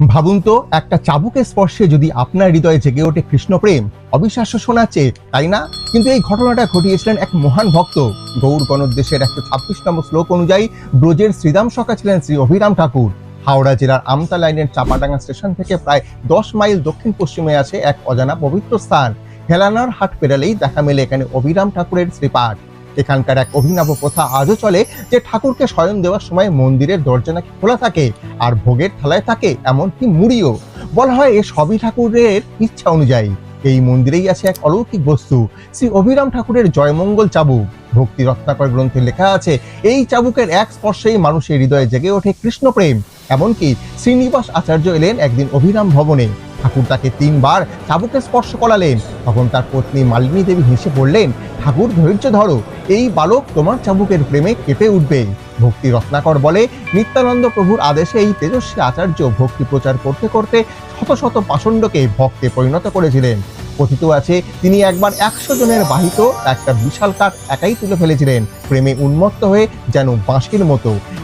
ভাবুন তো, একটা চাবুকের স্পর্শে যদি আপনার হৃদয়ে জেগে ওঠে কৃষ্ণপ্রেম অবিশ্বাস্য শোনাচ্ছে তাই না? কিন্তু এই ঘটনাটা ঘটিয়েছিলেন এক মহান ভক্ত। গৌর গণদেশের একশো ছাব্বিশ নম্বর শ্লোক অনুযায়ী ব্রজের শ্রীরাম সখা ছিলেন শ্রী অভিরাম ঠাকুর। হাওড়া জেলার আমতা লাইনের চাপাডাঙ্গা স্টেশন থেকে প্রায় দশ মাইল দক্ষিণ পশ্চিমে আছে এক অজানা পবিত্র স্থান। হেলানার হাট পেরালেই দেখা মেলে এখানে অভিরাম ঠাকুরের শ্রীপাঠ এখানকার এক অভিনব প্রথা আজও চলে যে ঠাকুরকে শয়ন দেওয়ার সময় মন্দিরের দরজা নাকি খোলা থাকে আর ভোগের থালায় থাকে এমনকি মুড়িও। বলা হয় এ সবই ঠাকুরের ইচ্ছা অনুযায়ী। এই মন্দিরেই আছে এক অলৌকিক বস্তু, শ্রী অভিরাম ঠাকুরের জয়মঙ্গল চাবুক। ভক্তি রত্নাকর গ্রন্থে লেখা আছে, এই চাবুকের এক স্পর্শেই মানুষের হৃদয়ে জেগে ওঠে কৃষ্ণপ্রেম। এমনকি শ্রীনিবাস আচার্য এলেন একদিন অভিরাম ভবনে। ঠাকুর তাকে তিনবার চাবুকে স্পর্শ করালেন। তখন তার পত্নী মালিনী দেবী হেসে বললেন, ঠাকুর ধৈর্য ধরো এই বালক তোমার চাবুকের প্রেমে কেঁপে উঠবে। ভক্তি রত্নাকর বলে নিত্যানন্দ প্রভুর আদেশে এই তেজস্বী আচার্য ভক্তি প্রচার করতে করতে শত শত পাষণ্ডকে ভক্তে পরিণত করেছিলেন। কথিত আছে, তিনি একবার একশো জনের বাহিত একটা বিশাল কাঠ একাই তুলে ফেলেছিলেন। প্রেমে উন্মত্ত হয়ে যেন বাঁশির মতো।